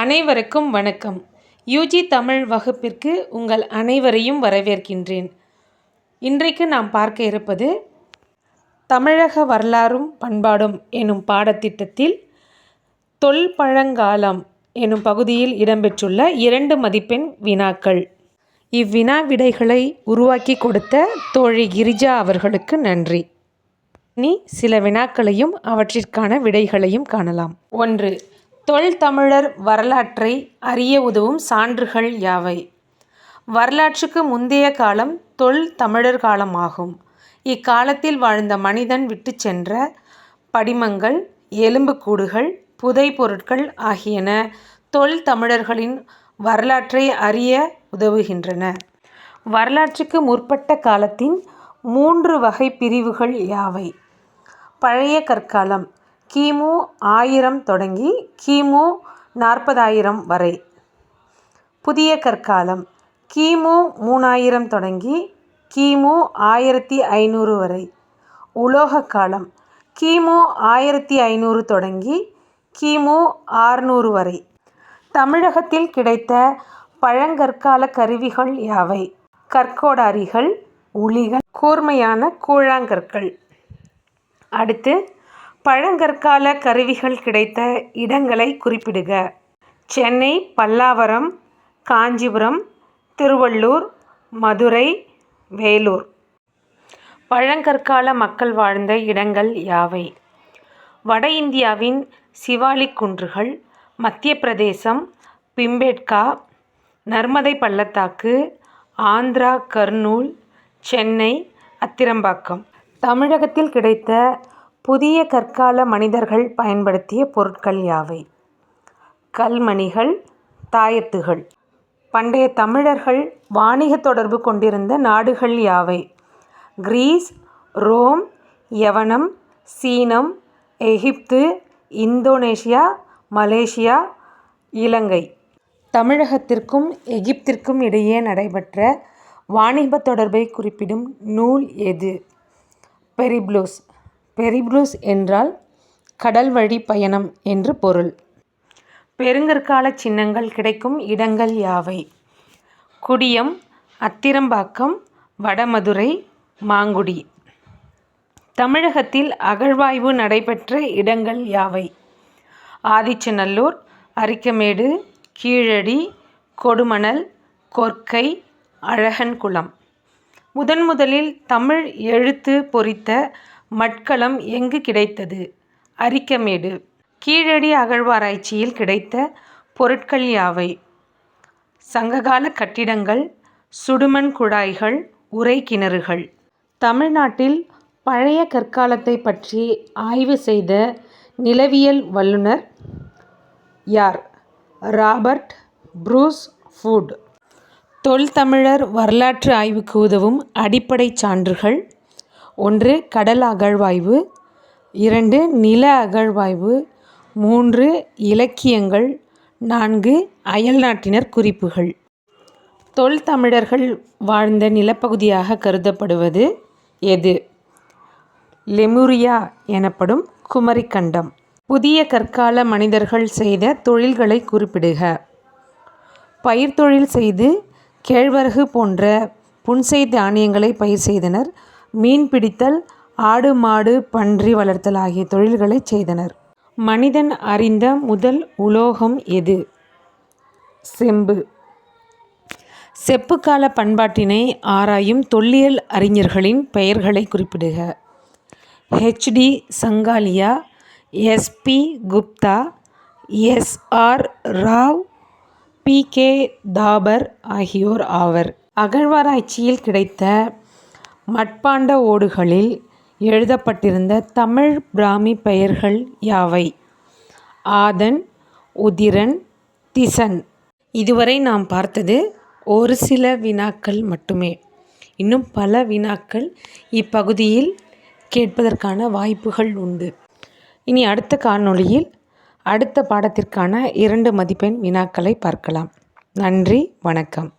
அனைவருக்கும் வணக்கம். யூஜி தமிழ் வகுப்பிற்கு உங்கள் அனைவரையும் வரவேற்கின்றேன். இன்றைக்கு நாம் பார்க்க இருப்பது தமிழக வரலாறும் பண்பாடும் எனும் பாடத்திட்டத்தில் தொல்பழங்காலம் எனும் பகுதியில் இடம்பெற்றுள்ள இரண்டு மதிப்பெண் வினாக்கள். இவ்வினா விடைகளை உருவாக்கி கொடுத்த தோழி கிரிஜா அவர்களுக்கு நன்றி. நீ சில வினாக்களையும் அவற்றிற்கான விடைகளையும் காணலாம். ஒன்று தொல்தமிழர் வரலாற்றை அறிய உதவும் சான்றுகள் யாவை? வரலாற்றுக்கு முந்தைய காலம் தொல் தமிழர் காலமாகும். இக்காலத்தில் வாழ்ந்த மனிதன் விட்டு சென்ற படிமங்கள் எலும்புக்கூடுகள் புதை பொருட்கள் ஆகியன தொல் தமிழர்களின் வரலாற்றை அறிய உதவுகின்றன. வரலாற்றுக்கு முற்பட்ட காலத்தின் மூன்று வகை பிரிவுகள் யாவை? பழைய கற்காலம் கிமு ஆயிரம் தொடங்கி கிமு நாற்பதாயிரம் வரை. புதிய கற்காலம். கிமு மூணாயிரம் தொடங்கி கிமு ஆயிரத்தி ஐநூறு வரை. உலோக காலம். கிமு ஆயிரத்தி ஐநூறு தொடங்கி கிமு ஆறுநூறு வரை. தமிழகத்தில் கிடைத்த பழங்கற்கால கருவிகள் யாவை? கற்கோடாரிகள் உளிகள் கூர்மையான கூழாங்கற்கள். அடுத்து பழங்கற்கால கருவிகள் கிடைத்த இடங்களை குறிப்பிடுக. சென்னை பல்லாவரம் காஞ்சிபுரம் திருவள்ளூர் மதுரை வேலூர். பழங்கற்கால மக்கள் வாழ்ந்த இடங்கள் யாவை? வட இந்தியாவின் சிவாலிக் குன்றுகள் மத்திய பிரதேசம் பிம்பேட்கா நர்மதை பள்ளத்தாக்கு ஆந்திரா கர்னூல் சென்னை அத்திரம்பாக்கம். தமிழகத்தில் கிடைத்த புதிய கற்கால மனிதர்கள் பயன்படுத்திய பொருட்கள் யாவை? கல்மணிகள் தாயத்துகள். பண்டைய தமிழர்கள் வாணிக தொடர்பு கொண்டிருந்த நாடுகள் யாவை? கிரீஸ் ரோம் யவனம் சீனம் எகிப்து இந்தோனேஷியா மலேசியா இலங்கை. தமிழகத்திற்கும் எகிப்திற்கும் இடையே நடைபெற்ற வாணிப தொடர்பை குறிப்பிடும் நூல் எது? பெரிப்ளூஸ். பெரிப்ளூஸ் என்றால் கடல் வழி பயணம் என்று பொருள். பெருங்கற்கால சின்னங்கள் கிடைக்கும் இடங்கள் யாவை? குடியம் அத்திரம்பாக்கம் வடமதுரை மாங்குடி. தமிழகத்தில் அகழ்வாய்வு நடைபெற்ற இடங்கள் யாவை? ஆதிச்சநல்லூர் அரிக்கமேடு கீழடி கொடுமணல் கொர்க்கை அழகன்குளம். முதன் முதலில் தமிழ் எழுத்து பொறித்த மட்கலம் எங்கு கிடைத்தது? அரிக்கமேடு. கீழடி அகழ்வாராய்ச்சியில் கிடைத்த பொருட்கள் யாவை? சங்ககால கட்டிடங்கள் சுடுமண் குழாய்கள் உறை கிணறுகள். தமிழ்நாட்டில் பழைய கற்காலத்தை பற்றி ஆய்வு செய்த நிலவியல் வல்லுனர் யார்? ராபர்ட் ப்ரூஸ் ஃபுட் தொல்தமிழர் வரலாற்று ஆய்வுக்கு உதவும் அடிப்படை சான்றுகள் ஒன்று கடல் அகழ்வாய்வு. இரண்டு நில அகழ்வாய்வு. மூன்று இலக்கியங்கள். நான்கு அயல்நாட்டினர் குறிப்புகள். தொல்தமிழர்கள் வாழ்ந்த நிலப்பகுதியாக கருதப்படுவது எது? லெமுரியா எனப்படும் குமரிக்கண்டம். புதிய கற்கால மனிதர்கள் செய்த தொழில்களை குறிப்பிடுக. பயிர் தொழில் செய்து கேழ்வரகு போன்ற புன்செய் தானியங்களை பயிர் செய்தனர். மீன் பிடித்தல் ஆடு மாடு பன்றி வளர்த்தல் ஆகிய தொழில்களை செய்தனர். மனிதன் அறிந்த முதல் உலோகம் எது? செம்பு. செப்புக்கால பண்பாட்டினை ஆராயும் தொல்லியல் அறிஞர்களின் பெயர்களை குறிப்பிடுக. H D Sankalia S P Gupta S R Rao B. K. Thapar ஆகியோர் ஆவர். அகழ்வாராய்ச்சியில் கிடைத்த மட்பாண்ட ஓடுகளில் எழுதப்பட்டிருந்த தமிழ் பிராமி பெயர்கள் யாவை? ஆதன் உதிரன் திசன். இதுவரை நாம் பார்த்தது ஒரு சில வினாக்கள் மட்டுமே. இன்னும் பல வினாக்கள் இப்பகுதியில் கேட்பதற்கான வாய்ப்புகள் உண்டு. இனி அடுத்த காணொளியில் அடுத்த பாடத்திற்கான இரண்டு மதிப்பெண் வினாக்களை பார்க்கலாம். நன்றி வணக்கம்.